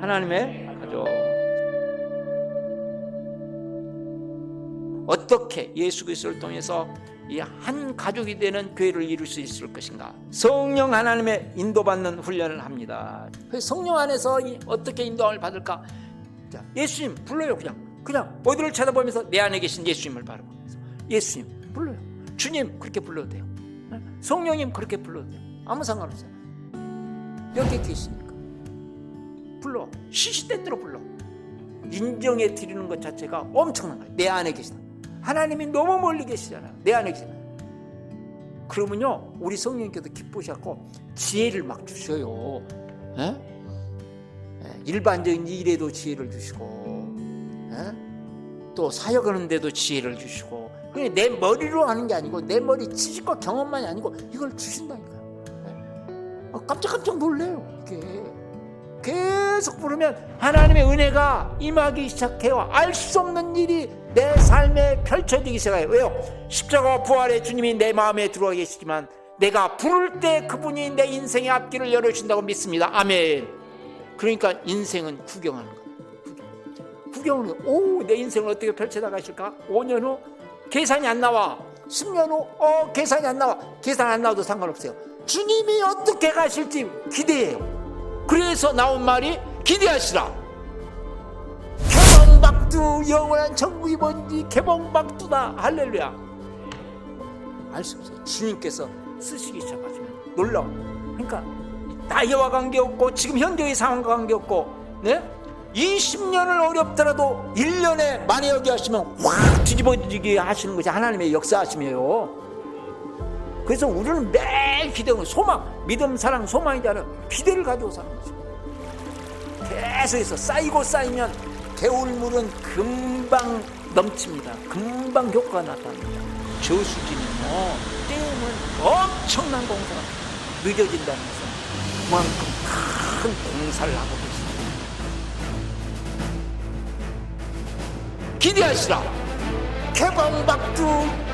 하나님의 가족. 어떻게 예수 그리스도를 통해서 이 한 가족이 되는 교회를 이룰 수 있을 것인가? 성령 하나님의 인도받는 훈련을 합니다. 그 성령 안에서 이 어떻게 인도함을 받을까? 자, 예수님 불러요 그냥 그냥 어디를 쳐다보면서 내 안에 계신 예수님을 바라보면서 예수님 불러요. 주님 그렇게 불러도 돼요. 네? 성령님 그렇게 불러도 돼요. 아무 상관없어요. 여기 계시니까 불러 시시때때로 불러 인정해 드리는 것 자체가 엄청난 거예요. 내 안에 계시다. 하나님이 너무 멀리 계시잖아요. 내 안에 계시다. 그러면요 우리 성령님께서 기쁘셔갖고 지혜를 막 주셔요. 예? 예, 일반적인 일에도 지혜를 주시고 예? 또 사역하는데도 지혜를 주시고 그게 내 머리로 하는 게 아니고 내 머리 지식과 경험만이 아니고 이걸 주신다니까요. 예? 아, 깜짝깜짝 놀래요 이게 계속 부르면 하나님의 은혜가 임하기 시작해요. 알 수 없는 일이 내 삶에 펼쳐지기 시작해요. 왜요? 십자가 부활의 주님이 내 마음에 들어와 계시지만 내가 부를 때 그분이 내 인생의 앞길을 열어주신다고 믿습니다. 아멘. 그러니까 인생은 구경하는 거예요. 구경. 구경은 오, 내 인생을 어떻게 펼쳐나가실까? 5년 후 계산이 안 나와. 10년 후 어, 계산이 안 나와. 계산 안 나와도 상관없어요. 주님이 어떻게 가실지 기대해요. 그래서 나온 말이 기대하시라. 개봉박두 영원한 천국이 뭔지 개봉박두다 할렐루야. 알 수 없어요. 주님께서 쓰시기 시작하시면 놀라워. 그러니까 나이와 관계없고 지금 현재의 상황과 관계없고 네? 20년을 어렵더라도 1년에 만에 여기 하시면 확 뒤집어지게 하시는 것이 하나님의 역사하심이에요. 그래서 우리는 매일 기대하는 소망, 믿음, 사랑, 소망이잖아요. 기대를 가지고 사는 거죠. 계속해서 쌓이고 쌓이면 개울물은 금방 넘칩니다. 금방 효과가 나타납니다. 저수지는요, 때우면 엄청난 공사가 늦어진다는 것은 그만큼 큰 공사를 하고 계십니다. 기대하시라. 개방박두